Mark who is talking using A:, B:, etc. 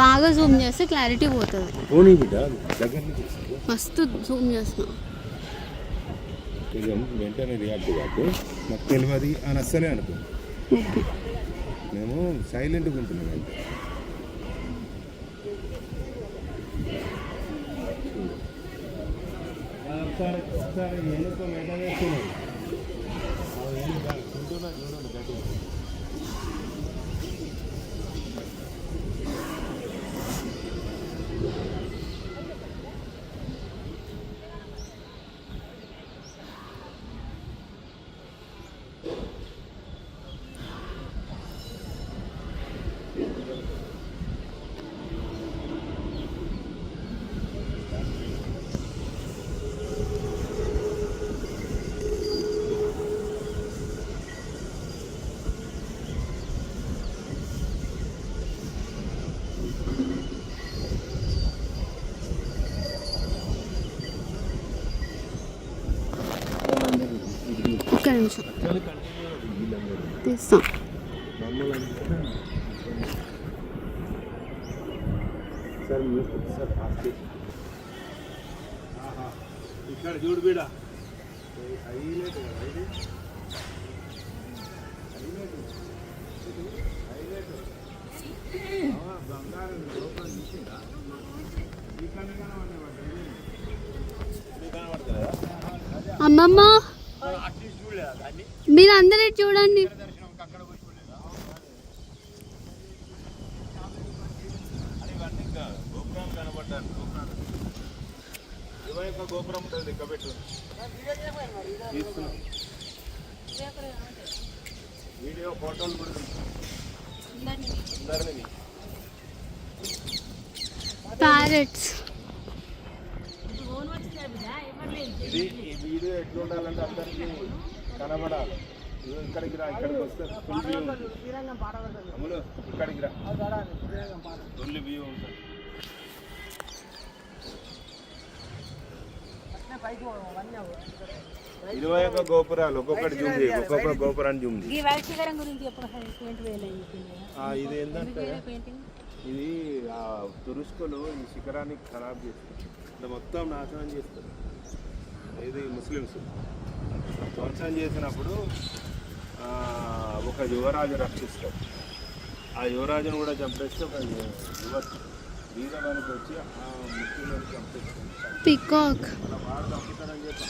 A: బాగా జూమ్ చేస్తే క్లారిటీ పోతుంది.
B: పోనీ బిడ్డ దగ్గర నుంచి తీసుకో.
A: మస్తు జూమ్ చేస్తున్నా
B: వెంటనే రియాక్ట్ కాదు నాకు తెలియదు అని అస్సలే అనుకో. మేము సైలెంట్గా ఉంటున్నాం అంతే. ఒకసారి ఒకసారి ఎన్నుకో మెడ వేస్తున్నాడు
A: ఒక్క నిమిషం. తీస్తాం.
B: ఇక్కడ చూడు బీడ హైలైట్ హైలైట్
A: మీరు అందరూ చూడండి.
B: అక్కడ గోపురం గోపురం ఉంటుంది వీడియో ఫోటోలు కూడా అందరినీ
A: ప్యారెట్స్
B: ఇది ఈ వీడియో ఎట్లా ఉండాలంటే అందరికీ కనబడాలి. ఇక్కడికి రా ఇక్కడికి వస్తే ఫుల్ వ్యూ ఉంటుంది. అమ్ములు ఇక్కడికి రా. ఫుల్ వ్యూ ఉంటుంది. ఇరవై ఒక్క గోపురాలు ఒక్కొక్కటి జూమ్ చేయి ఒక్కొక్క గోపురాన్ని జూమ్ చేయి. ఇది ఏంటంటే
C: పెయింటింగ్?
B: ఇది ఆ తురుస్కులు ఈ శిఖరాన్ని ఖరాబ్ చేస్తారు మొత్తం నాశనం చేస్తారు ఇది ముస్లిమ్స్. ధ్వంసం చేసినప్పుడు ఒక యువరాజు రక్షిస్తాడు. ఆ యువరాజును కూడా చంపేస్తే ఒక యువ వీరవానికి వచ్చి ఆ ముఖ్యులను చంపేస్తాడు.
A: పికాక్.
B: వాడు చంపుతాడని చెప్పి